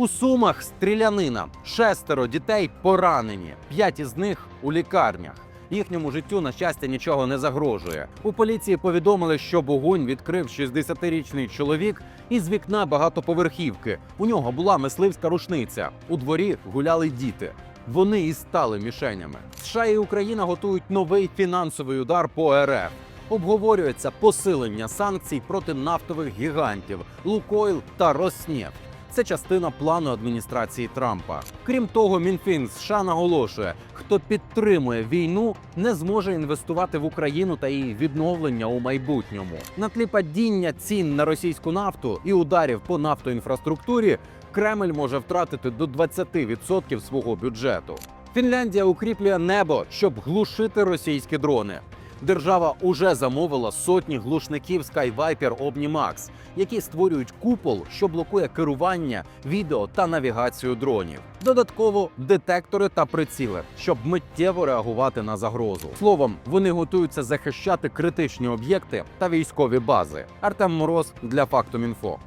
У Сумах стрілянина шестеро дітей поранені, п'ять із них у лікарнях. Їхньому життю, на щастя, нічого не загрожує. У поліції повідомили, що вогонь відкрив 60-річний чоловік із вікна багатоповерхівки. У нього була мисливська рушниця. У дворі гуляли діти. Вони і стали мішенями. США і Україна готують новий фінансовий удар по РФ. Обговорюється посилення санкцій проти нафтових гігантів Лукойл та Роснефть. Це частина плану адміністрації Трампа. Крім того, Мінфін США наголошує, хто підтримує війну, не зможе інвестувати в Україну та її відновлення у майбутньому. На тлі падіння цін на російську нафту і ударів по нафтоінфраструктурі Кремль може втратити до 20% свого бюджету. Фінляндія укріплює небо, щоб глушити російські дрони. Держава уже замовила сотні глушників Skyviper Omnimax, які створюють купол, що блокує керування, відео та навігацію дронів. Додатково детектори та приціли, щоб миттєво реагувати на загрозу. Словом, вони готуються захищати критичні об'єкти та військові бази. Артем Мороз для Фактумінфо.